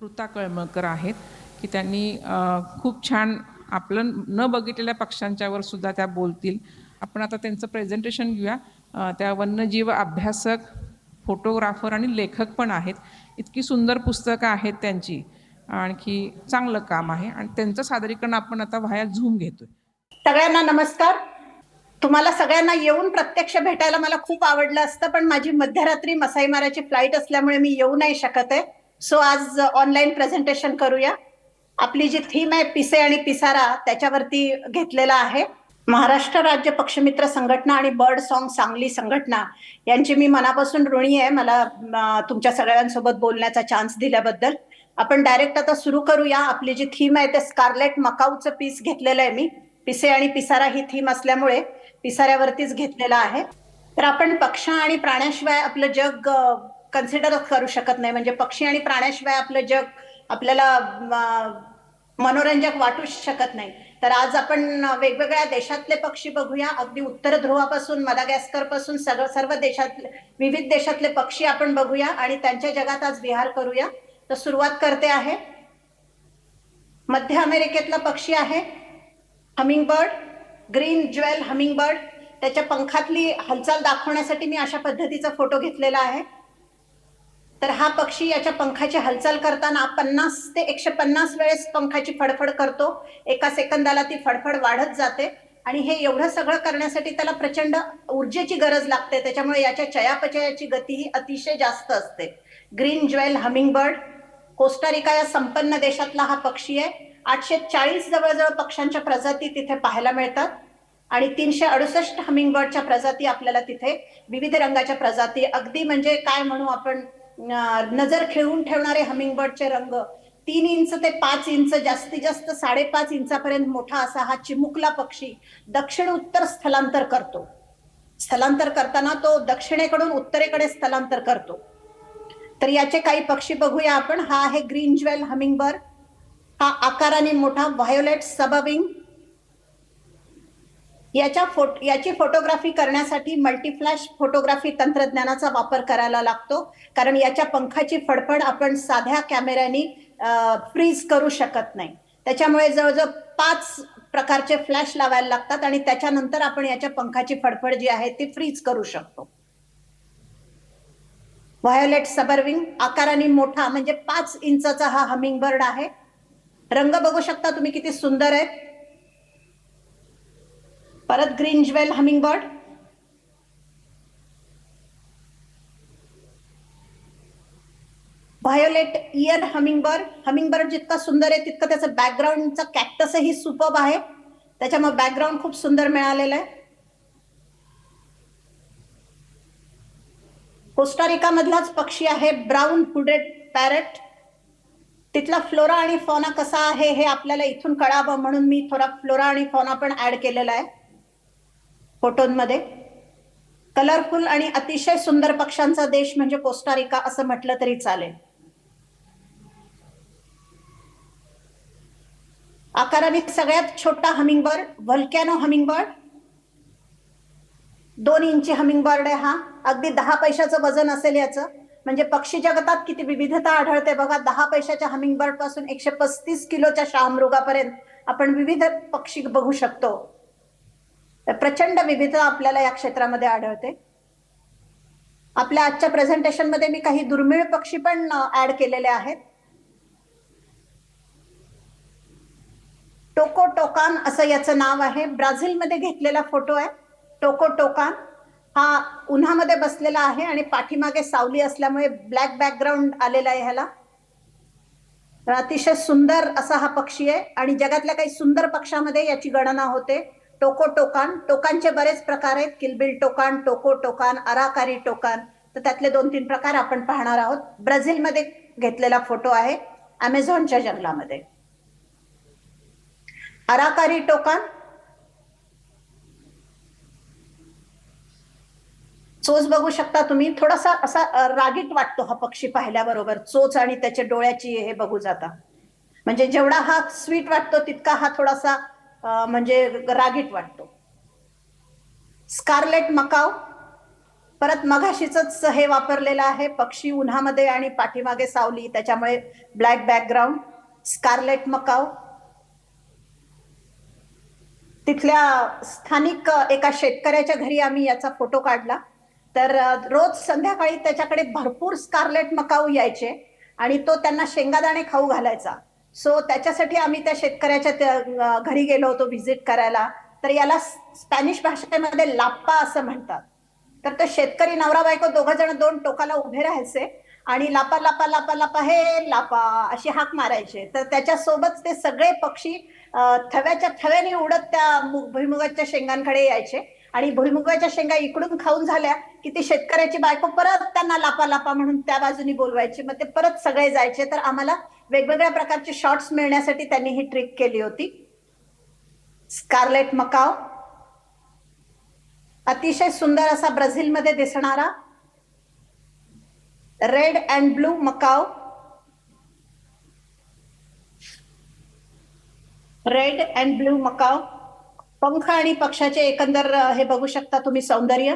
ऋता कळमकर आहेत की त्यांनी खूप छान आपलं न बघितलेल्या पक्षांच्यावर सुद्धा त्या बोलतील. आपण आता त्यांचं प्रेझेंटेशन घेऊया. त्या वन्यजीव अभ्यासक फोटोग्राफर आणि लेखक पण आहेत. इतकी सुंदर पुस्तकं आहेत त्यांची. आणखी चांगलं काम आहे. आणि त्यांचं सादरीकरण आपण आता व्हाया झूम घेतोय. सगळ्यांना नमस्कार. तुम्हाला सगळ्यांना येऊन प्रत्यक्ष भेटायला मला खूप आवडलं असतं पण माझी मध्यरात्री मसाई फ्लाईट असल्यामुळे मी येऊ नाही शकत आहे. सो आज uh, ऑनलाईन प्रेझेंटेशन करूया. आपली जी थीम आहे पिसे आणि पिसारा त्याच्यावरती घेतलेला आहे. महाराष्ट्र राज्य पक्षमित्र संघटना आणि बर्ड सॉन्ग सांगली संघटना यांची मी मनापासून ऋणी आहे. मला uh, तुमच्या सगळ्यांसोबत बोलण्याचा चान्स दिल्याबद्दल. आपण डायरेक्ट आता सुरू करूया. आपली जी थीम आहे ते स्कारलेट मकाऊचं पीस घेतलेलं आहे मी. पिसे आणि पिसारा ही थीम असल्यामुळे पिसाऱ्यावरतीच घेतलेला आहे. तर आपण पक्ष आणि प्राण्याशिवाय आपलं जग uh, कन्सिडरच करू शकत नाही. म्हणजे पक्षी आणि प्राण्याशिवाय आपलं जग आपल्याला मनोरंजक वाटूच शकत नाही. तर आज आपण वेगवेगळ्या देशातले पक्षी बघूया. अगदी उत्तर ध्रुवापासून मदागॅस्करपासून सर्व सर्व देशातले विविध देशातले पक्षी आपण बघूया आणि त्यांच्या जगात आज विहार करूया. तर सुरुवात करते आहे. मध्य अमेरिकेतला पक्षी आहे हमिंगबर्ड ग्रीन ज्वेल हमिंगबर्ड. त्याच्या पंखातली हालचाल दाखवण्यासाठी मी अशा पद्धतीचा फोटो घेतलेला आहे. तर हा पक्षी याच्या पंखाची हालचाल करताना पन्नास ते एकशे पन्नास वेळेस पंखाची फडफड करतो. एका सेकंदाला ती फडफड वाढत जाते आणि हे एवढं सगळं करण्यासाठी त्याला प्रचंड ऊर्जेची गरज लागते. त्याच्यामुळे याच्या चयापचयाची गती ही अतिशय जास्त असते. ग्रीन ज्वेल हमिंगबर्ड कोस्टारिका या संपन्न देशातला हा पक्षी आहे. आठशे चाळीस जवळजवळ पक्ष्यांच्या प्रजाती तिथे पाहायला मिळतात आणि तीनशे अडुसष्ट हमिंगबर्डच्या प्रजाती आपल्याला तिथे विविध रंगाच्या प्रजाती अगदी म्हणजे काय म्हणू आपण? नजर खिळवून ठेवणारे हमिंगबर्डचे रंग. तीन इंच ते पाच इंच जास्तीत जास्त साडेपाच इंचापर्यंत मोठा असा हा चिमुकला पक्षी दक्षिण उत्तर स्थलांतर करतो. स्थलांतर करताना तो दक्षिणेकडून उत्तरेकडे स्थलांतर करतो. तर याचे काही पक्षी बघूया आपण. हा आहे ग्रीन ज्वेल हमिंगबर्ड. हा आकाराने मोठा व्हायोलेट सबविंग याच्या फोट याची फोटोग्राफी करण्यासाठी मल्टीफ्लॅश फोटोग्राफी तंत्रज्ञानाचा वापर करायला लागतो. कारण याच्या पंखाची फडफड आपण साध्या कॅमेऱ्याने फ्रीज करू शकत नाही. त्याच्यामुळे जवळजवळ पाच प्रकारचे फ्लॅश लावायला लागतात आणि त्याच्यानंतर आपण याच्या पंखाची फडफड जी आहे ती फ्रीज करू शकतो. व्हायोलेट सबर्विंग आकाराने मोठा म्हणजे पाच इंचचा हा हमिंगबर्ड आहे. रंग बघू शकता तुम्ही किती सुंदर आहेत. परत green jewel hummingbird violet ear hummingbird hummingbird जितका सुंदर आहे तितकं त्याचं बॅकग्राऊंडचा कॅक्टसही सुपब आहे. त्याच्यामुळे बॅकग्राऊंड खूप सुंदर मिळालेलं आहे. कोस्टारिका मधलाच पक्षी आहे ब्राऊन हुडेड पॅरट तिथला फ्लोरा आणि फॉना कसा आहे हे आपल्याला इथून कळावं म्हणून मी थोडा फ्लोरा आणि फॉना पण ऍड केलेला आहे. फोटोंमध्ये. कलरफुल आणि अतिशय सुंदर पक्ष्यांचा देश म्हणजे कोस्टारिका असं म्हटलं तरी चालेल. आकाराने सगळ्यात छोटा हमिंगबर्ड व्हल्कॅनो हमिंगबर्ड दोन इंची हमिंगबर्ड आहे हा. अगदी दहा पैशाचं वजन असेल याचं. म्हणजे पक्षी जगतात किती विविधता आढळते बघा. दहा पैशाच्या हमिंगबर्डपासून एकशे पस्तीस किलोच्या शामृगापर्यंत आपण विविध पक्षी बघू शकतो. तर प्रचंड विविधता आपल्याला या क्षेत्रामध्ये आढळते. आपल्या आजच्या प्रेझेंटेशनमध्ये मी काही दुर्मिळ पक्षी पण ऍड केलेले आहेत. टोको टोकान असं याचं नाव आहे. ब्राझीलमध्ये घेतलेला फोटो आहे. टोको टोकान. हा उन्हामध्ये बसलेला आहे आणि पाठीमागे सावली असल्यामुळे ब्लॅक बॅकग्राऊंड आलेला आहे ह्याला. अतिशय सुंदर असा हा पक्षी आहे आणि जगातल्या काही सुंदर पक्षामध्ये याची गणना होते. टोको टोकान टोकांचे बरेच प्रकार आहेत. किलबिल टोकान टोको टोकान अराकारी टोकान. तर त्यातले दोन तीन प्रकार आपण पाहणार आहोत. ब्राझीलमध्ये घेतलेला फोटो आहे अमेझॉनच्या जंगलामध्ये. अराकारी टोकान चोच बघू शकता तुम्ही. थोडासा असा रागीट वाटतो हा पक्षी पाहिल्याबरोबर. चोच आणि त्याच्या डोळ्याची हे बघू जाता. म्हणजे जेवढा हा स्वीट वाटतो तितका हा थोडासा म्हणजे रागीट वाटतो. स्कारलेट मकाव परत मघाशीच हे वापरलेलं आहे पक्षी उन्हामध्ये आणि पाठीमागे सावली त्याच्यामुळे ब्लॅक बॅकग्राऊंड स्कारलेट मकाव. तिथल्या स्थानिक एका शेतकऱ्याच्या घरी आम्ही याचा फोटो काढला. तर रोज संध्याकाळी त्याच्याकडे भरपूर स्कारलेट मकाऊ यायचे आणि तो त्यांना शेंगादाणे खाऊ घालायचा. सो त्याच्यासाठी आम्ही त्या शेतकऱ्याच्या घरी गेलो होतो व्हिजिट करायला. तर याला स्पॅनिश भाषेमध्ये लाप्पा असं म्हणतात. तर तो शेतकरी नवरा बायको दोघ जण दोन टोकाला उभे राहायचे आणि लापा लापा लापा लापा हे लापा अशी हाक मारायचे. तर त्याच्यासोबत ते सगळे पक्षी थव्याच्या थव्याने उडत त्या भुईमुगाच्या शेंगांकडे यायचे. आणि भुईमुगाच्या शेंगा इकडून खाऊन झाल्या की ती शेतकऱ्याची बायको परत त्यांना लापा लापा म्हणून त्या बाजूनी बोलवायची. मग ते परत सगळे जायचे. तर आम्हाला वेगवेगळ्या प्रकारचे शॉर्ट्स मिळण्यासाठी त्यांनी ही ट्रिक केली होती. स्कारलेट मकाव अतिशय सुंदर असा ब्राझीलमध्ये दिसणारा red and blue macaw red and blue macaw पंख आणि पक्षाचे एकंदर हे बघू शकता तुम्ही सौंदर्य.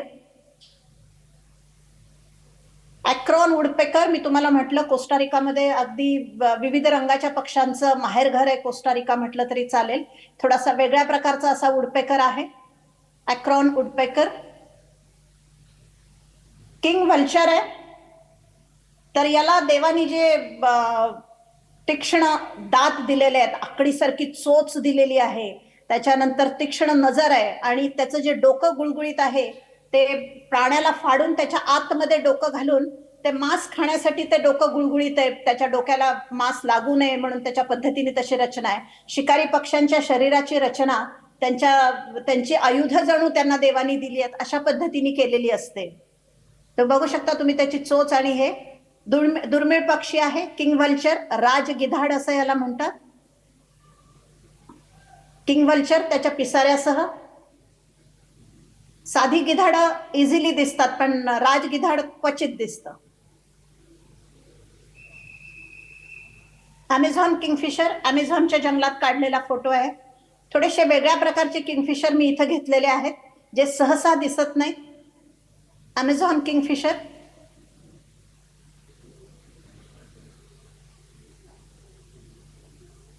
अॅक्रॉन उडपेकर मी तुम्हाला म्हटलं कोस्टारिकामध्ये अगदी विविध रंगाच्या पक्ष्यांचं माहेरघर आहे कोस्टारिका म्हटलं तरी चालेल. थोडासा वेगळ्या प्रकारचा असा उडपेकर आहे. अॅक्रॉन उडपेकर किंग व्हल्चर आहे. तर याला देवानी जे तीक्ष्ण दात दिलेले आहेत आकडीसारखी चोच दिलेली आहे त्याच्यानंतर तीक्ष्ण नजर आहे आणि त्याचं जे डोकं गुळगुळीत आहे ते प्राण्याला फाडून त्याच्या आतमध्ये डोकं घालून ते मांस खाण्यासाठी ते डोकं गुळगुळीत आहे. त्याच्या डोक्याला मांस लागू नये म्हणून त्याच्या पद्धतीने तशी रचना आहे. शिकारी पक्ष्यांच्या शरीराची रचना त्यांच्या त्यांची आयुध जणू त्यांना देवानी दिली आहेत अशा पद्धतीने केलेली असते. तर बघू शकता तुम्ही त्याची चोच आणि हे. दुर्मिळ दुर्मिळ पक्षी आहे किंग व्हल्चर राज गिधाड असं याला म्हणतात. किंग व्हल्चर त्याच्या पिसाऱ्यासह. साधी गिधाड इझिली दिसतात पण राज गिधाड क्वचित दिसतं. अमेझॉन किंगफिशर अमेझॉनच्या जंगलात काढलेला फोटो आहे. थोडेसे वेगळ्या प्रकारचे किंगफिशर मी इथं घेतलेले आहेत जे सहसा दिसत नाही अमेझॉन किंगफिशर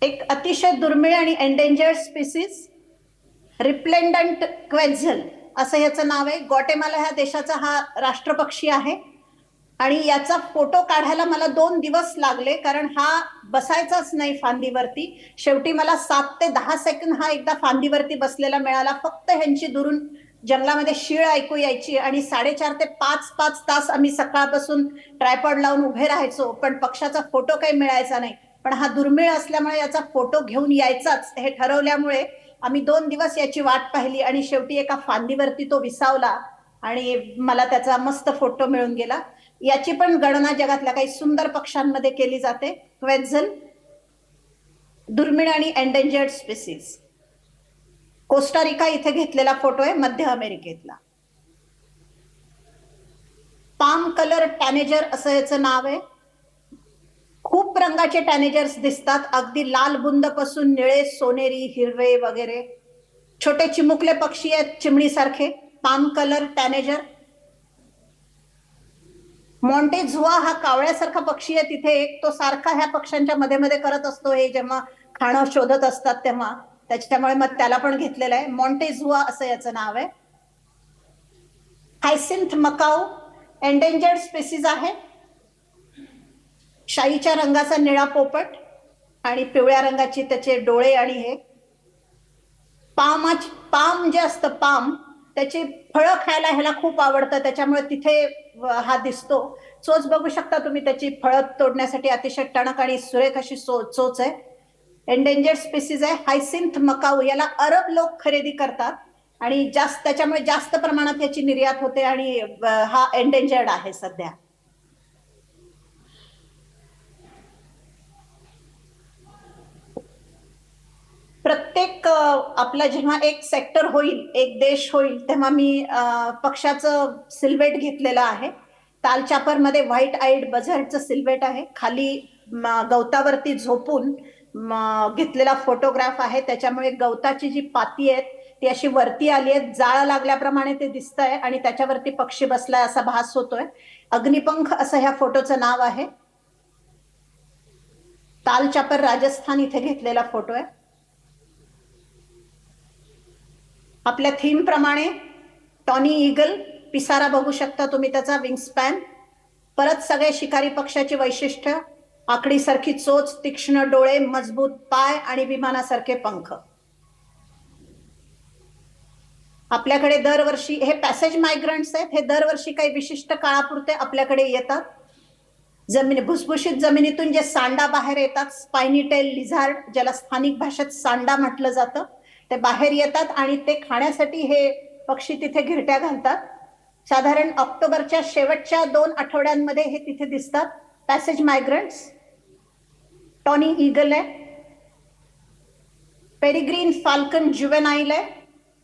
एक अतिशय दुर्मिळ आणि एंडेंजर्ड स्पीसीज रिप्लेंडंट क्वेझल असं याचं नाव आहे. गॉटेमाला ह्या देशाचा हा राष्ट्रपक्षी आहे. आणि याचा फोटो काढायला मला दोन दिवस लागले कारण हा बसायचाच नाही फांदीवरती. शेवटी मला सात ते दहा सेकंद हा एकदा फांदीवरती बसलेला मिळाला. फक्त ह्यांची दुरून जंगलामध्ये शिळ ऐकू यायची आणि साडेचार ते पाच पाच तास आम्ही सकाळपासून ट्रायपॉड लावून उभे राहायचो पण पक्षाचा फोटो काही मिळायचा नाही. पण हा दुर्मिळ असल्यामुळे याचा फोटो घेऊन यायचाच हे ठरवल्यामुळे आम्ही दोन दिवस याची वाट पाहिली आणि शेवटी एका फांदीवरती तो विसावला आणि मला त्याचा मस्त फोटो मिळून गेला. याची पण गणना जगातल्या काही सुंदर पक्ष्यांमध्ये केली जाते. क्वेझल दुर्मिळ आणि एंडेंजर्ड स्पेसिस कोस्टारिका इथे घेतलेला फोटो आहे मध्य अमेरिकेतला. पाम कलर टॅनेजर असं याचं नाव आहे. खूप रंगाचे टॅनेजर्स दिसतात अगदी लाल बुंदपासून निळे सोनेरी हिरवे वगैरे. छोटे चिमुकले पक्षी आहेत चिमणीसारखे. पाम कलर टॅनेजर मॉन्टेझुआ हा कावळ्यासारखा पक्षी आहे. तिथे एक तो सारखा ह्या पक्ष्यांच्या मध्ये मध्ये करत असतो. हे जेव्हा खाणं शोधत असतात तेव्हा. त्याच्यामुळे मग त्याला पण घेतलेलं आहे. मॉन्टेझुआ असं याचं नाव आहे. हायसिंथ मकाऊ एंडेंजर्ड स्पेसिस आहे. शाईच्या रंगाचा निळा पोपट आणि पिवळ्या रंगाची त्याचे डोळे आणि हे. पामाच पाम जे असतं पाम त्याची फळं खायला ह्याला खूप आवडतं त्याच्यामुळे तिथे हा दिसतो. चोच बघू शकता तुम्ही त्याची फळं तोडण्यासाठी अतिशय टणक आणि सुरेख अशी सो चोच आहे. एंडेंजर्ड स्पीसीज आहे. हायसिंथ मकाऊ याला अरब लोक खरेदी करतात आणि जास्त त्याच्यामुळे जास्त प्रमाणात याची निर्यात होते आणि हा एंडेंजर्ड आहे सध्या. प्रत्येक आपला जेव्हा एक सेक्टर होईल एक देश होईल तेव्हा मी पक्षाचं सिल्वेट घेतलेलं आहे. तालचापरमध्ये व्हाईट आईड बझर्टचं सिल्वेट आहे. खाली गवतावरती झोपून घेतलेला फोटोग्राफ आहे. त्याच्यामुळे गवताची जी पाती आहेत ती अशी वरती आली आहेत. जाळ लागल्याप्रमाणे ते दिसत आहे आणि त्याच्यावरती पक्षी बसलाय असा भास होतोय. अग्निपंख असं ह्या फोटोचं नाव आहे. तालचापर राजस्थान इथे घेतलेला फोटो आहे. आपल्या थीम प्रमाणे टॉनी ईगल पिसारा बघू शकता तुम्ही त्याचा विंगस्पॅन परत सगळे शिकारी पक्षाची वैशिष्ट्य आकडीसारखी चोच तीक्ष्ण डोळे मजबूत पाय आणि विमानासारखे पंख. आपल्याकडे दरवर्षी हे पॅसेज मायग्रंट्स आहेत हे दरवर्षी काही विशिष्ट काळापुरते आपल्याकडे येतात. जमिनी भुसभुशीत जमिनीतून जे सांडा बाहेर येतात स्पायनिटेल लिझार्ड ज्याला स्थानिक भाषेत सांडा म्हटलं जातं ते बाहेर येतात आणि ते खाण्यासाठी हे पक्षी तिथे घिरट्या घालतात. साधारण ऑक्टोबरच्या शेवटच्या दोन आठवड्यांमध्ये हे तिथे दिसतात. पॅसेज मायग्रंट्स टॉनी ईगल आहे. पेरिग्रीन फाल्कन जुवेनाईल आहे.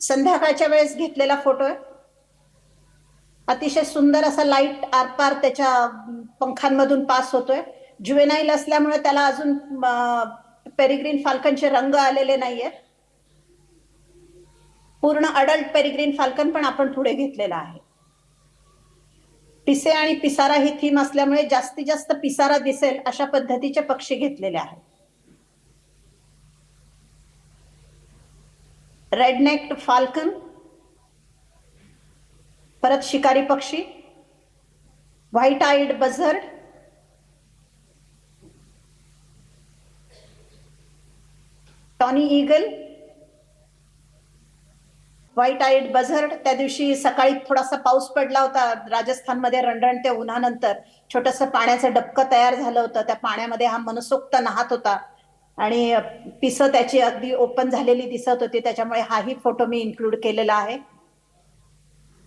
संध्याकाळच्या वेळेस घेतलेला फोटो आहे. अतिशय सुंदर असा लाइट आरपार त्याच्या पंखांमधून पास होतोय. जुवेनाईल असल्यामुळे त्याला अजून पेरिग्रीन फाल्कनचे रंग आलेले नाहीये. पूर्ण अडल्ट पेरिग्रीन फाल्कन पण आपण पुढे घेतलेला आहे. पिसे आणि पिसारा ही थीम असल्यामुळे जास्तीत जास्त पिसारा दिसेल अशा पद्धतीचे पक्षी घेतलेले आहेत. रेडनेक्ड फाल्कन परत शिकारी पक्षी white eyed buzzard tawny eagle white eyed buzzard त्या दिवशी सकाळी थोडासा पाऊस पडला होता. राजस्थानमध्ये रणरणत्या उन्हानंतर छोटस पाण्याचं डबकं तयार झालं होतं. त्या पाण्यामध्ये हा मनसोक्त नाहत होता. आणि पिसं त्याची अगदी ओपन झालेली दिसत होती. त्याच्यामुळे हाही फोटो मी इन्क्लूड केलेला आहे.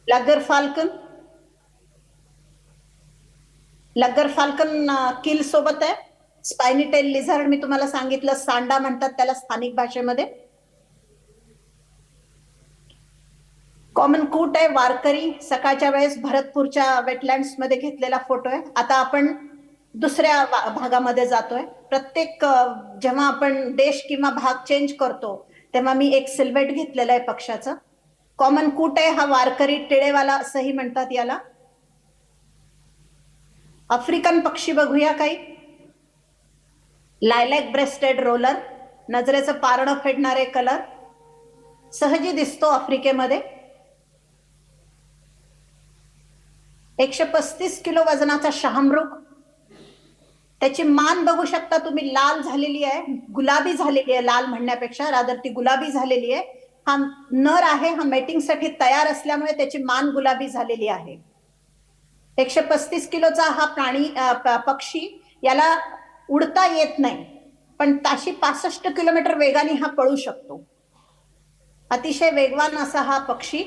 लगर फाल्कन? लगर फाल्कन किल सोबत आहे. स्पायनिटेल लिझार्ड मी तुम्हाला सांगितलं. सांडा म्हणतात त्याला स्थानिक भाषेमध्ये. कॉमन कूट आहे वारकरी. सकाळच्या वेळेस भरतपूरच्या वेटलँड्समध्ये घेतलेला फोटो आहे. आता आपण दुसऱ्या भागामध्ये जातोय. प्रत्येक जेव्हा आपण देश किंवा भाग चेंज करतो तेव्हा मी एक सिल्वेट घेतलेला आहे पक्षाचं. कॉमन कूट आहे हा वारकरी टिळेवाला असंही म्हणतात याला. आफ्रिकन पक्षी बघूया काही. लायलॅक ब्रेस्टेड रोलर नजरेचं पारणं फेडणारे कलर सहजी दिसतो आफ्रिकेमध्ये. एकशे पस्तीस किलो वजनाचा शहामृग. त्याची मान बघू शकता तुम्ही लाल झालेली आहे गुलाबी झालेली आहे लाल म्हणण्यापेक्षा रादर ती गुलाबी झालेली आहे. हा नर आहे हा मेटिंगसाठी तयार असल्यामुळे त्याची मान गुलाबी झालेली आहे. एकशे पस्तीस किलोचा हा प्राणी पक्षी याला उडता येत नाही पण ताशी पासष्ट किलोमीटर वेगाने हा पळू शकतो. अतिशय वेगवान असा हा पक्षी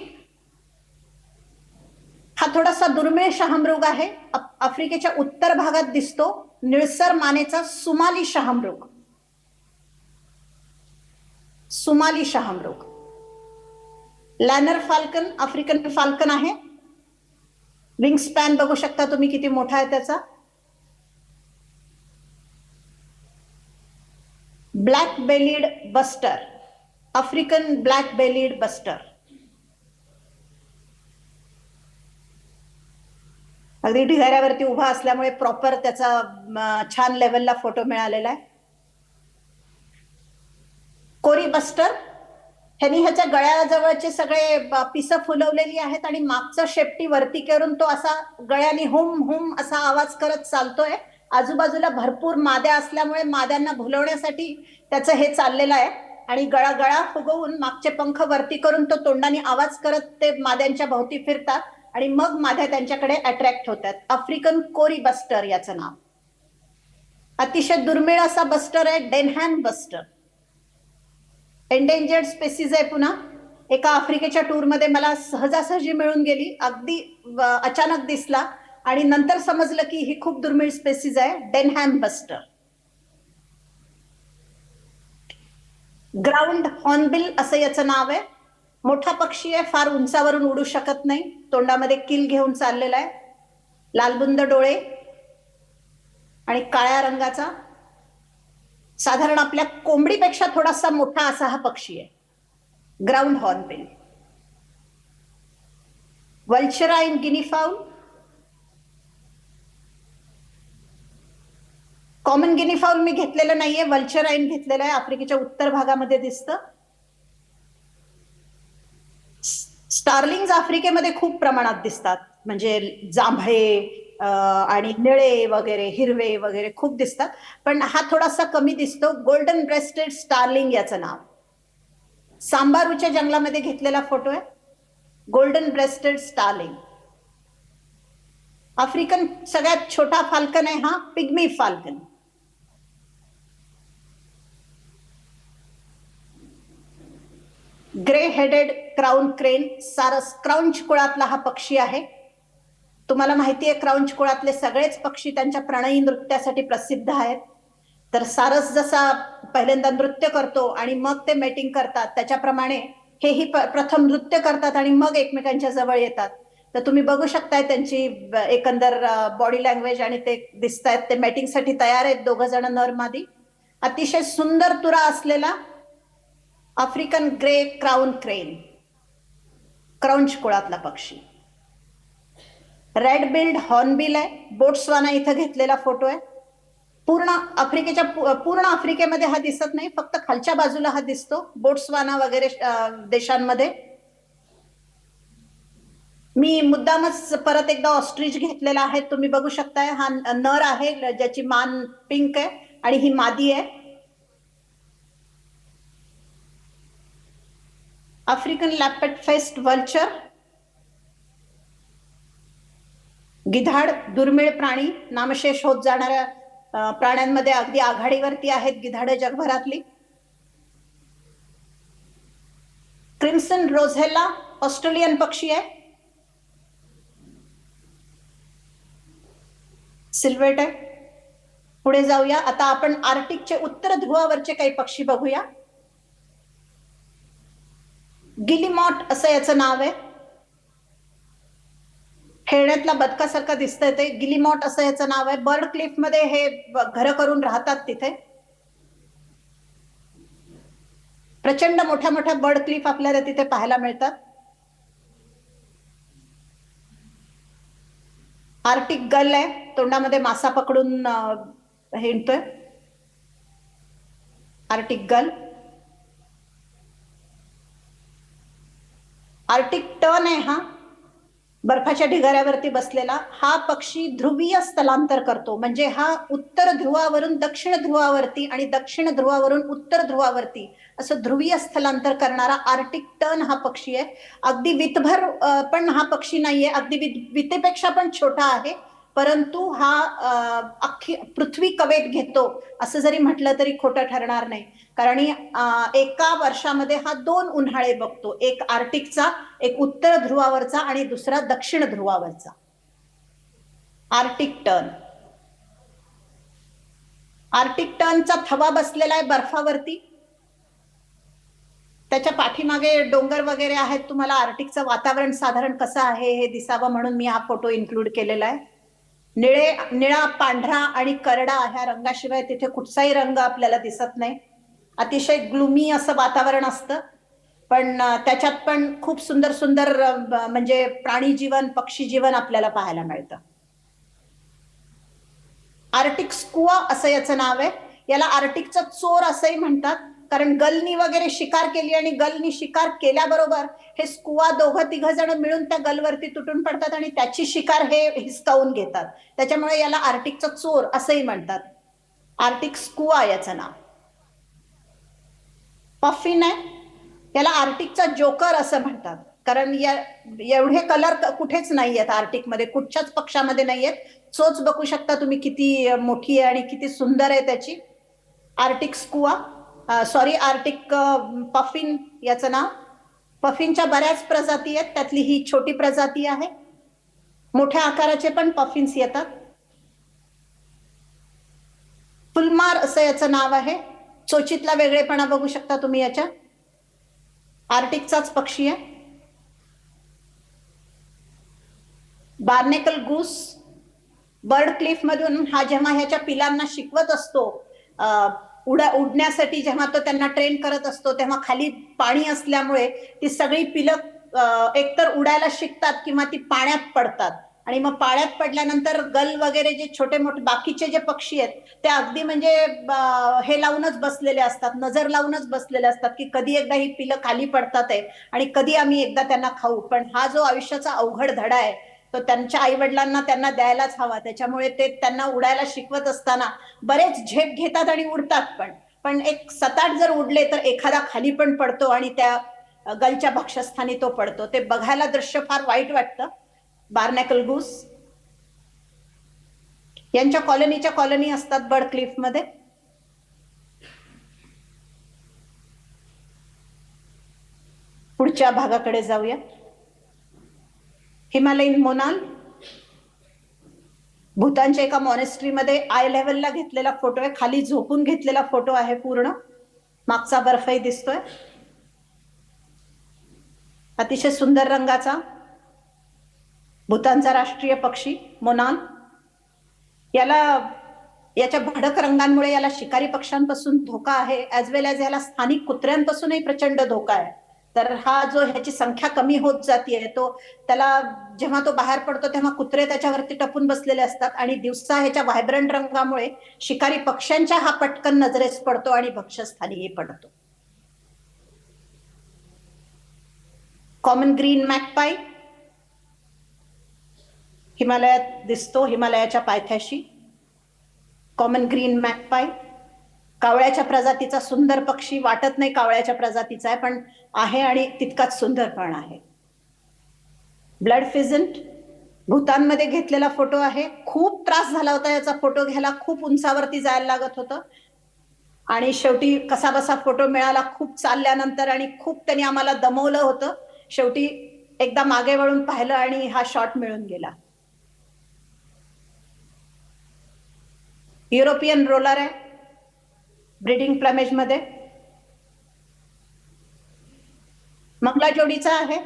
हा थोडासा दुर्मिळ शहामृग आहे. आफ्रिकेच्या उत्तर भागात दिसतो निळसर मानेचा सुमाली शहामृग. सुमाली शहामृग. लॅनर फाल्कन आफ्रिकन फाल्कन आहे. विंग स्पॅन बघू शकता तुम्ही किती मोठा आहे त्याचा. Black bellied bustard African black bellied bustard अगदी ढिगाऱ्यावरती उभा असल्यामुळे प्रॉपर त्याचा छान लेवलला फोटो मिळालेला आहे. कोरी बस्टर ह्यांनी ह्याच्या गळ्याजवळचे सगळे पिस पिसं फुलवलेली आहेत आणि मागचं शेपटी वरती करून तो असा गळ्याने हुम हुम असा आवाज करत चालतोय. आजूबाजूला भरपूर माद्या असल्यामुळे माद्यांना भुलवण्यासाठी त्याचं हे चाललेलं आहे. आणि गळा गळा फुगवून मागचे पंख वरती करून तो तोंडाने आवाज करत ते माद्यांच्या भोवती फिरतात. आणि मग माझ्या त्यांच्याकडे अट्रॅक्ट होतात. आफ्रिकन कोरी बस्टर याचं नाव. अतिशय दुर्मिळ असा बस्टर आहे डेनहॅन बस्टर एंडेंजर्ड स्पेसिस आहे पुन्हा. एका आफ्रिकेच्या टूरमध्ये मला सहजासहजी मिळून गेली. अगदी अचानक दिसला. आणि नंतर समजलं की ही खूप दुर्मिळ स्पेसिस आहे डेनहॅम बस्टर ग्राउंड हॉर्नबिल असं याचं नाव आहे. मोठा पक्षी आहे फार उंचावरून उडू शकत नाही. तोंडामध्ये किल घेऊन चाललेला आहे. लालबुंद डोळे आणि काळ्या रंगाचा. साधारण आपल्या कोंबडीपेक्षा थोडासा मोठा असा हा पक्षी आहे. Ground hornbill vulturine guineafowl common guineafowl मी घेतलेलं नाहीये. वल्चराईन घेतलेलं आहे. आफ्रिकेच्या उत्तर भागामध्ये दिसतं. स्टार्लिंग आफ्रिकेमध्ये खूप प्रमाणात दिसतात. म्हणजे जांभळे आणि निळे वगैरे हिरवे वगैरे खूप दिसतात. पण हा थोडासा कमी दिसतो. गोल्डन ब्रेस्टेड स्टार्लिंग याचं नाव. सांबारूच्या जंगलामध्ये घेतलेला फोटो आहे. गोल्डन ब्रेस्टेड स्टार्लिंग आफ्रिकन सगळ्यात छोटा फाल्कन आहे हा pygmy falcon. Grey headed crown crane सारस क्राऊंच कुळातला हा पक्षी आहे. तुम्हाला माहिती आहे क्राऊंच कुळातले सगळेच पक्षी त्यांच्या प्रणयी नृत्यासाठी प्रसिद्ध आहेत. तर सारस जसा पहिल्यांदा नृत्य करतो आणि मग ते मेटिंग करतात त्याच्याप्रमाणे हेही प- प्रथम नृत्य करतात आणि मग एकमेकांच्या जवळ येतात. तर तुम्ही बघू शकताय त्यांची ब- एकंदर बॉडी लँग्वेज आणि ते दिसत आहेत ते मेटिंगसाठी तयार आहेत दोघं जण नर मादी. अतिशय सुंदर तुरा असलेला आफ्रिकन ग्रे क्राऊन क्रेन क्रौंच कुळातला पक्षी. रेड बिल्ड हॉर्नबिल आहे बोट्सवाना इथं घेतलेला फोटो आहे. पूर्ण आफ्रिकेच्या पूर्ण आफ्रिकेमध्ये हा दिसत नाही फक्त खालच्या बाजूला हा दिसतो बोट्सवाना वगैरे देशांमध्ये. मी मुद्दामच परत एकदा ऑस्ट्रिच घेतलेला आहे तुम्ही बघू शकताय हा नर आहे ज्याची मान पिंक आहे आणि ही मादी आहे. आफ्रिकन लॅपेट फेस्ट वल्चर गिधाड दुर्मिळ प्राणी नामशेष होत जाणाऱ्या प्राण्यांमध्ये अगदी आघाडीवरती आहेत गिधाड जगभरातली. क्रिम्सन रोझेला ऑस्ट्रेलियन पक्षी आहे. सिल्वेट आहे पुढे जाऊया. आता आपण आर्टिकचे उत्तर ध्रुवावरचे काही पक्षी बघूया. गिलिमॉट असं याचं नाव आहे. खेळण्यातला बदकासारखं दिसतंय ते. गिलिमॉट असं याचं नाव आहे. बर्ड क्लिफमध्ये हे घर करून राहतात तिथे. प्रचंड मोठ्या मोठ्या बर्ड क्लिफ आपल्याला तिथे पाहायला मिळतात. आर्टिक गल आहे. तोंडामध्ये मासा पकडून हिंडतोय. Arctic gull. आर्टिक टर्न आहे हा. बर्फाच्या ढिगाऱ्यावरती बसलेला हा पक्षी ध्रुवीय स्थलांतर करतो. म्हणजे हा उत्तर ध्रुवावरून दक्षिण ध्रुवावरती आणि दक्षिण ध्रुवावरून उत्तर ध्रुवावरती असं ध्रुवीय स्थलांतर करणारा आर्टिक टर्न हा पक्षी आहे. अगदी वितभर पण हा पक्षी नाहीये. अगदी वित- वितेपेक्षा पण छोटा आहे. परंतु हा अख्खी पृथ्वी कवेत घेतो असं जरी म्हटलं तरी खोटं ठरणार नाही. कारण एका वर्षामध्ये हा दोन उन्हाळे बघतो. एक आर्टिकचा एक उत्तर ध्रुवावरचा आणि दुसरा दक्षिण ध्रुवावरचा. Arctic tern. आर्टिक टर्नचा थवा बसलेला आहे बर्फावरती. त्याच्या पाठीमागे डोंगर वगैरे आहेत. तुम्हाला आर्टिकचं वातावरण साधारण कसं आहे हे दिसावं म्हणून मी हा फोटो इन्क्लूड केलेला आहे. निळे निळा पांढरा आणि करडा ह्या रंगाशिवाय तिथे कुठचाही रंग आपल्याला दिसत नाही. अतिशय ग्लुमी असं वातावरण असतं. पण त्याच्यात पण खूप सुंदर सुंदर म्हणजे प्राणी जीवन पक्षी जीवन आपल्याला पाहायला मिळतं. आर्टिक स्कुआ असं याचं नाव आहे. याला आर्टिकचा चोर असंही म्हणतात. कारण गलनी वगैरे शिकार केली आणि गलनी शिकार केल्याबरोबर हे स्कुआ दोघं तिघ जण मिळून त्या गलवरती तुटून पडतात आणि त्याची शिकार हे हिसकावून घेतात. त्याच्यामुळे याला आर्टिकचा चोर असंही म्हणतात. आर्टिक स्कुआ याचं नाव. पफिन आहे याला आर्टिकचा जोकर असं म्हणतात. कारण या एवढे कलर कुठेच नाही आहेत आर्टिकमध्ये. कुठच्याच पक्षामध्ये नाही आहेत चोच बघू शकता तुम्ही किती मोठी आहे आणि किती सुंदर आहे त्याची. Arctic skua sorry arctic puffin याचं नाव. पफिनच्या बऱ्याच प्रजाती आहेत. त्यातली ही छोटी प्रजाती आहे. मोठ्या आकाराचे पण पफिन्स येतात. फुलमार असं याचं नाव आहे. चोचीतला वेगळेपणा बघू शकता तुम्ही याच्या. आर्टिकचाच पक्षी आहे. बार्नेकल गूस बर्ड क्लिफ मधून हा जेव्हा ह्याच्या पिलांना शिकवत असतो उडा उडण्यासाठी जेव्हा तो त्यांना ट्रेन करत असतो तेव्हा खाली पाणी असल्यामुळे ती सगळी पिलं एकतर उडायला शिकतात किंवा ती पाण्यात पडतात. आणि मग पाण्यात पडल्यानंतर गल वगैरे जे छोटे मोठे बाकीचे जे पक्षी आहेत ते अगदी म्हणजे हे लावूनच बसलेले असतात नजर लावूनच बसलेले असतात की कधी एकदा ही पिलं खाली पडतात आहे आणि कधी आम्ही एकदा त्यांना खाऊ. पण हा जो आयुष्याचा अवघड धडा आहे तो त्यांच्या आई वडिलांना त्यांना द्यायलाच हवा. त्याच्यामुळे ते त्यांना उडायला शिकवत असताना बरेच झेप घेतात आणि उडतात पण. पण एक सताट जर उडले तर एखादा खाली पण पडतो आणि त्या गलच्या भक्षस्थानी तो पडतो. ते बघायला दृश्य फार वाईट वाटतं. बार्नॅकल गुस. यांच्या कॉलनीच्या कॉलनी असतात बर्ड क्लिफमध्ये पुढच्या भागाकडे जाऊया. हिमालयीन मोनाल. भूतानच्या एका मॉनेस्ट्रीमध्ये आय लेवलला घेतलेला फोटो आहे. खाली झोपून घेतलेला फोटो आहे पूर्ण. मागचा बर्फही दिसतोय. अतिशय सुंदर रंगाचा भूतानचा राष्ट्रीय पक्षी मोनाल. याला याच्या भडक रंगांमुळे याला शिकारी पक्ष्यांपासून धोका आहे. ऍज वेल एज याला स्थानिक कुत्र्यांपासूनही प्रचंड धोका आहे. तर हा जो ह्याची संख्या कमी होत जाते तो त्याला जेव्हा तो बाहेर पडतो तेव्हा कुत्रे त्याच्यावरती टपून बसलेले असतात. आणि दिवसा ह्याच्या व्हायब्रंट रंगामुळे शिकारी पक्ष्यांच्या हा पटकन नजरेस पडतो आणि भक्षस्थानीही पडतो. कॉमन ग्रीन मॅकपाय हिमालयात दिसतो हिमालयाच्या पायथ्याशी. कॉमन ग्रीन मॅकपाय कावळ्याच्या प्रजातीचा सुंदर पक्षी वाटत नाही कावळ्याच्या प्रजातीचा आहे पण आहे आणि तितकाच सुंदर पण आहे. ब्लड फिझंट भूतानमध्ये घेतलेला फोटो आहे. खूप त्रास झाला होता याचा फोटो घ्यायला खूप उंचावरती जायला लागत होतं. आणि शेवटी कसा बसा फोटो मिळाला खूप चालल्यानंतर आणि खूप त्यांनी आम्हाला दमवलं होतं. शेवटी एकदा मागे वळून पाहिलं आणि हा शॉट मिळून गेला. युरोपियन रोलर आहे. ब्रिडिंग प्लमेजमध्ये मंगला जोडीचा आहे.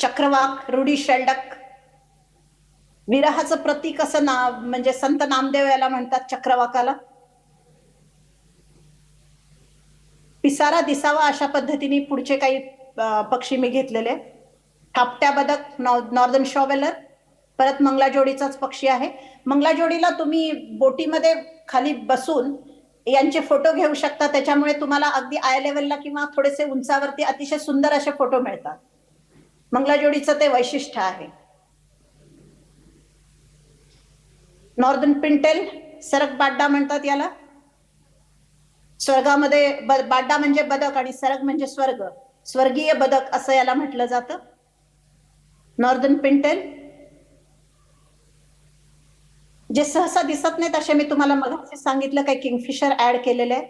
चक्रवाक रुडी शेल्डक. विरहाचं प्रतीक असं नाव म्हणजे संत नामदेव याला म्हणतात चक्रवाकाला. पिसारा दिसावा अशा पद्धतीने पुढचे काही पक्षी मी घेतलेले. थापट्या बदक नॉर्दर्न शॉवेलर. परत मंगला जोडीचाच पक्षी आहे. मंगला जोडीला तुम्ही बोटीमध्ये खाली बसून यांचे फोटो घेऊ शकता. त्याच्यामुळे तुम्हाला अगदी आय लेवलला किंवा थोडेसे उंचावरती अतिशय सुंदर असे फोटो मिळतात. मंगलाजोडीचं ते वैशिष्ट्य आहे. नॉर्दर्न पिंटेल सरक बाड्डा म्हणतात याला. स्वर्गामध्ये बाड्डा म्हणजे बदक आणि सरग म्हणजे स्वर्ग. स्वर्गीय बदक असं याला म्हटलं जातं. नॉर्दर्न पिंटेल जे सहसा दिसत नाहीत असे मी तुम्हाला मग सांगितलं काही किंगफिशर ऍड केलेले आहे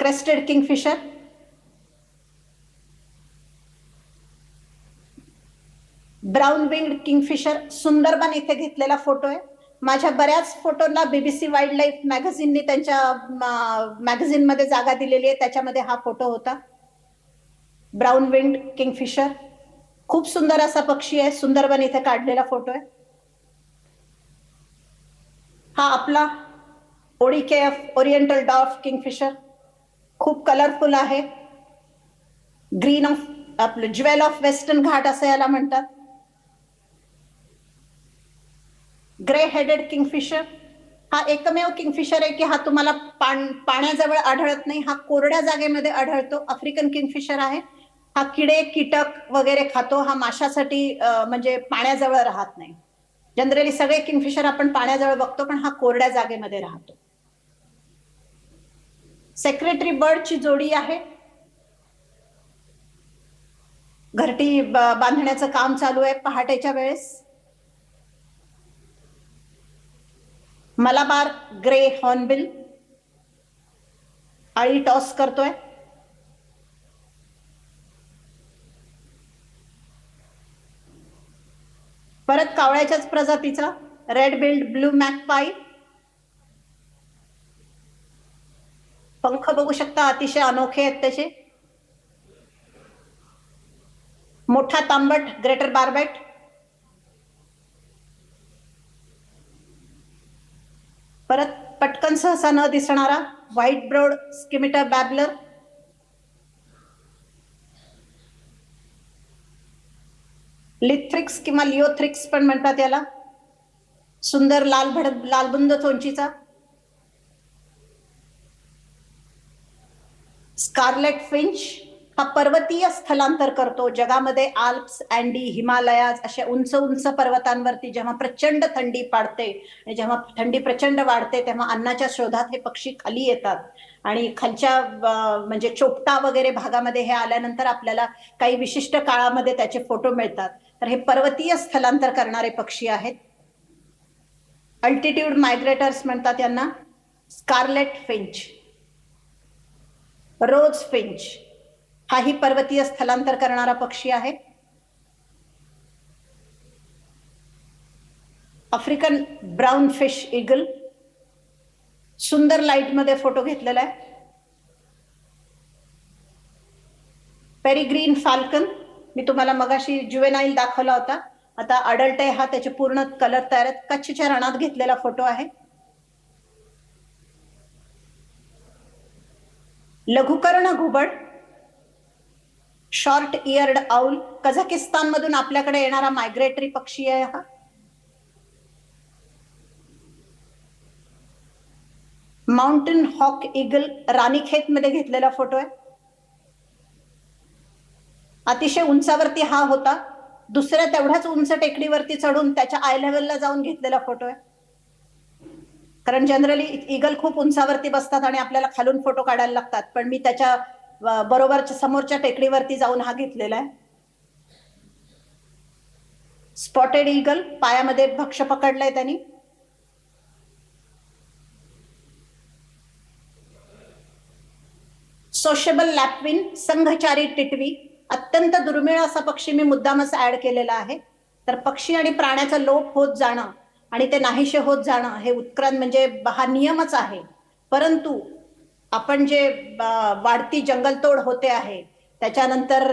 crested kingfisher. Brown wing kingfisher. Sundarban इथे घेतलेला फोटो आहे. माझ्या बऱ्याच फोटोला बीबीसी वाईल्ड लाईफ मॅगझिनने त्यांच्या मॅगझिनमध्ये जागा दिलेली आहे. त्याच्यामध्ये हा फोटो होता. Brown wing kingfisher. खूप सुंदर असा पक्षी आहे. सुंदरबन इथे काढलेला फोटो आहे. हा आपला ओडीकेएफ ओरिएंटल डॉफ किंगफिशर. खूप कलरफुल आहे. ग्रीन ऑफ आपलं ज्वेल ऑफ वेस्टर्न घाट असं याला म्हणतात. ग्रे हेडेड किंगफिशर हा एकमेव किंगफिशर आहे की हा तुम्हाला पाण पाण्याजवळ आढळत नाही. हा कोरड्या जागेमध्ये आढळतो. आफ्रिकन किंगफिशर आहे. हा किडे कीटक वगैरे खातो. हा माशासाठी म्हणजे पाण्याजवळ राहत नाही. जनरली सगळे किंगफिशर आपण पाण्याजवळ बघतो पण हा कोरड्या जागेमध्ये राहतो. सेक्रेटरी बर्डची जोडी आहे. घरटी बांधण्याचं काम चालू आहे पहाटेच्या वेळेस. Malabar grey hornbill. आळी टॉस करतोय. परत कावळ्याच्याच प्रजातीचा रेड बिल्ड ब्लू मॅकपाई पंख बघू शकता अतिशय अनोखे आहेत त्याचे. मोठा तांबट ग्रेटर बार्बेट परत पटकन सहसा न दिसणारा white browed scimitar babbler Leiothrix किंवा लिओथ्रिक्स पण म्हणतात याला. सुंदर लाल भड लालबुंद चोंचीचा स्कारलेट फिंच हा पर्वतीय स्थलांतर करतो. जगामध्ये आल्प्स अँडी हिमालयाज अशा उंच उंच पर्वतांवरती जेव्हा प्रचंड थंडी पाडते आणि जेव्हा थंडी प्रचंड वाढते तेव्हा अन्नाच्या शोधात हे पक्षी खाली येतात. आणि खालच्या म्हणजे चोपटा वगैरे भागामध्ये हे आल्यानंतर आपल्याला काही विशिष्ट काळामध्ये त्याचे फोटो मिळतात. तर हे पर्वतीय स्थलांतर करणारे पक्षी आहेत. अल्टिट्यूड मायग्रेटर्स म्हणतात यांना. स्कारलेट फिंच रोज फिंच हाही पर्वतीय स्थलांतर करणारा पक्षी आहे. आफ्रिकन ब्राउन फिश इगल सुंदर लाईटमध्ये फोटो घेतलेला आहे. पेरीग्रीन फाल्कन मी तुम्हाला मगाशी जुवेनाईल दाखवला होता. आता अडल्ट आहे हा त्याचे पूर्ण कलर तयार आहेत. कच्छच्या रणात घेतलेला फोटो आहे. लघुकर्ण घुबड शॉर्ट इयर्ड आऊल कझाकिस्तान मधून आपल्याकडे येणारा मायग्रेटरी पक्षी आहे हा. माउंटेन हॉक इगल राणीखेत मध्ये घेतलेला फोटो आहे. अतिशय उंचावरती हा होता. दुसऱ्या तेवढ्याच उंच टेकडीवरती चढून त्याच्या आय लेवलला जाऊन घेतलेला फोटो आहे. कारण जनरली इगल खूप उंचावरती बसतात आणि आपल्याला खालून फोटो काढायला लागतात. पण मी त्याच्या बरोबरच्या समोरच्या टेकडीवरती जाऊन हा घेतलेला आहे. स्पॉटेड इगल पायामध्ये भक्ष पकडलाय त्यांनी. सोशेबल लॅपविन संघचारी टिटवी. अत्यंत दुर्मिळ असा पक्षी मी मुद्दामच ऍड केलेला आहे. तर पक्षी आणि प्राण्याचा लोप होत जाणं आणि ते नाहीसे होत जाणं हे उत्क्रांत म्हणजे हा नियमच आहे. परंतु आपण जे वाढती जंगलतोड होते आहे त्याच्यानंतर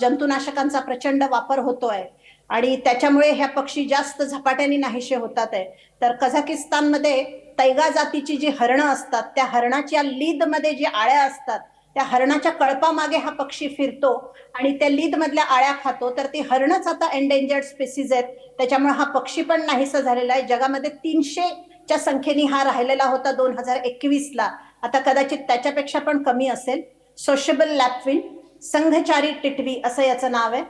जंतुनाशकांचा प्रचंड वापर होतोय आणि त्याच्यामुळे ह्या पक्षी जास्त झपाट्याने नाहीसे होतात आहे. तर कझाकिस्तानमध्ये तैगा जातीची जी हरणं असतात त्या हरणाच्या लीदमध्ये जी आळ्या असतात त्या हरणाच्या कळपामागे हा पक्षी फिरतो आणि त्या लीद मधल्या आळ्या खातो तर ती हरणच आता एंडेंजर्ड स्पेसीज आहेत. त्याच्यामुळे हा पक्षी पण नाहीसा झालेला आहे. जगामध्ये तीनशेच्या संख्येने हा राहिलेला होता दोन हजार एकवीसला. आता कदाचित त्याच्यापेक्षा पण कमी असेल. सोशेबल लॅपविन संघचारी टिटवी असं याचं नाव आहे.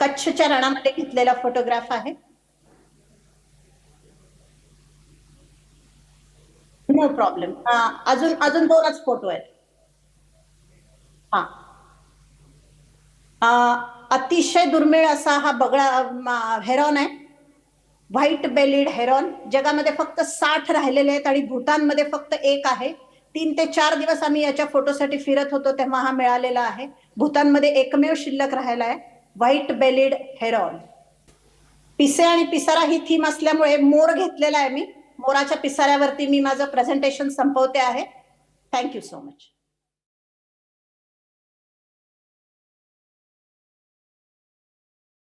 कच्छच्या रणामध्ये घेतलेला फोटोग्राफ आहे. नो प्रॉब्लेम अजून अजून दोनच फोटो आहेत. हा. अतिशय दुर्मिळ असा हा बगळा हेरॉन आहे. व्हाईट बेलिड हेरॉन जगामध्ये फक्त साठ राहिलेले आहेत आणि भूतानमध्ये फक्त एक आहे. तीन ते चार दिवस आम्ही याच्या फोटोसाठी फिरत होतो तेव्हा हा मिळालेला आहे. भूतानमध्ये एकमेव शिल्लक राहिला आहे व्हाईट बेलिड हेरॉन. पिसे आणि पिसारा ही थीम असल्यामुळे मोर घेतलेला आहे मी. मोराच्या पिसाऱ्यावरती मी माझं प्रेझेंटेशन संपवते आहे. Thank you so much.